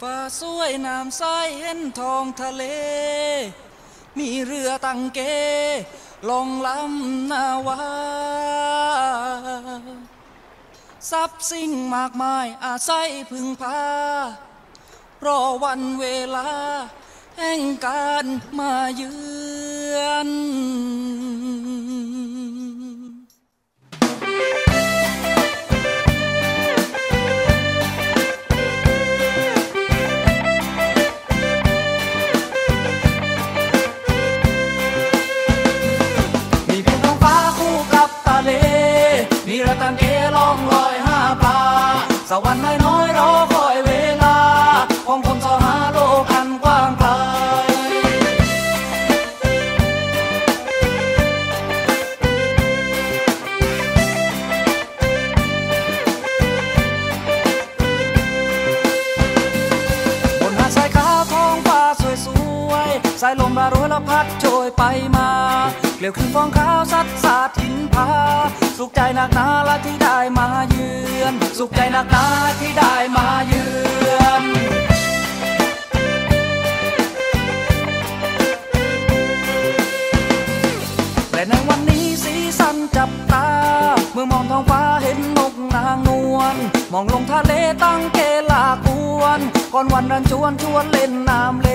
ฟ้าสวยน้ำใสเห็นทองทะเล มีเรือตังเกลงลำนาวาทรัพย์สิ่งมากมายอาศัยพึ่งพารอวันเวลา แห่งการมาเยือน รือตังเกล่องลอยห้าปลาสวรรค์น้อยๆรอคอยเวลาของคนสหาโลกอันกว้างไกลบนหาดทรายขาวท้องฟ้าสวยสวยๆสายลมบารวยละพัดโชยไปมา เกลียวขึ้นฟองขาวสัดสาดหินผาสุขใจหนักหนาละที่ได้มาเยือน สุขใจหนักหนาที่ได้มาเยือนแต่ในวันนี้สีสันจับตา เมื่อมองท้องฟ้าเห็นนกนางนวล มองลงทะเลตั้งเกลากวน ก่อนวันรันชวนชวนเล่นน้ำเล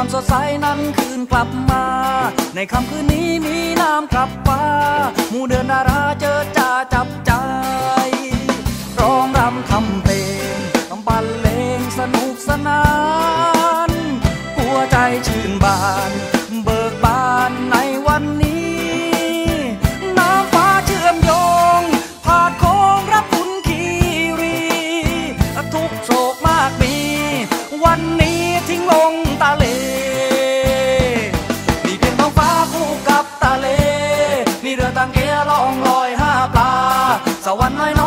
ความสดใสนั้นคืนกลับมา ในค่ำคืนนี้มีน้ำกลับฟ้าหมู่เดือนดาราเจอจ่าจับใจร้องรำทำเพลงต้องบรรเลงสนุกสนาน หัวใจชื่นบาน เบิกบานในวันนี้ น้ำฟ้าเชื่อมโยงผ่านโค้งรับคุณคีรีทุกโศกมากมี วันนี้ทิ้งลงตาเล ตังเกียล่องลอยห้าปลา สวรรค์น้อย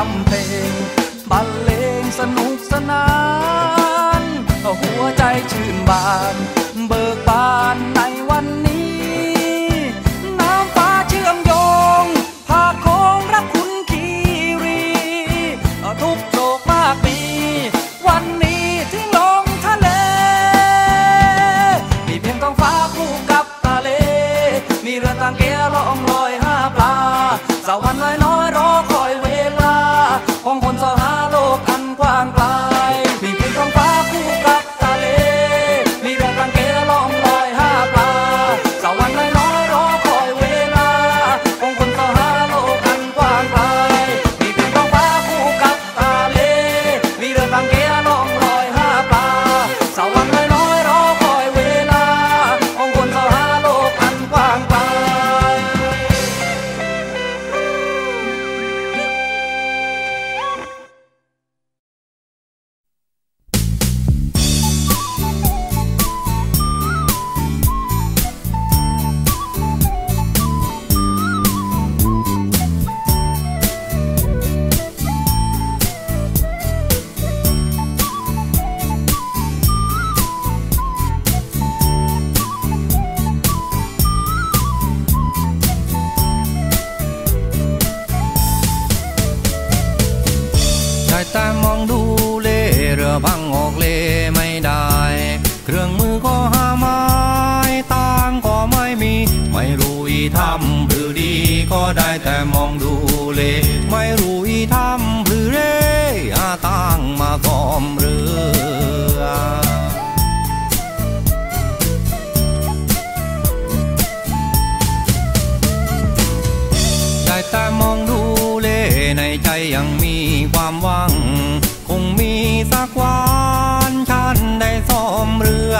ำทำเพลงบรรเลงสนุกสนาน พังออกเลไม่ได้ เครื่องมือก็หาไม้ต่างก็ไม่มี ไม่รู้อีทำหรือดีก็ได้แต่มองดูเล ไม่รู้อีทำหรือเรอาต่างมาก่อมเรือได้แต่มองดูเลในใจยังมีความหวังคง สักวันฉันได้ซ่อมเรือ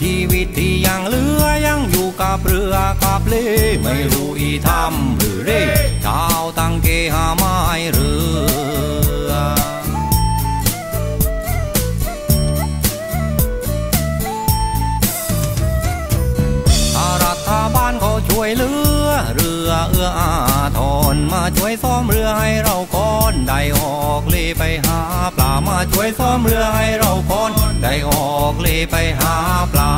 ชีวิตที่ยังเหลือยังอยู่กับเรือกับเล่ไม่รู้อีทำหรือเร่ชาวตั้งเกหาไม้เรือรัฐบาลเขาช่วยเหลือเรือเอื้ออา ทรมาช่วยซ่อมเรือให้เราก่อน ได้ออกเลไปหาปลามาช่วยซ่อมเรือให้เราก่อน ได้ออกเลไปหาปลา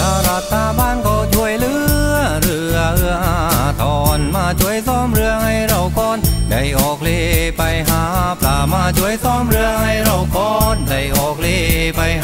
อารัฐบาลก็ช่วยเหลือ เรือเอื้ออาทรมาช่วยซ่อมเรือให้เราก่อน ได้ออกเลไปหาปลามาช่วยซ่อมเรือให้เราก่อน ได้ออกเลไปหา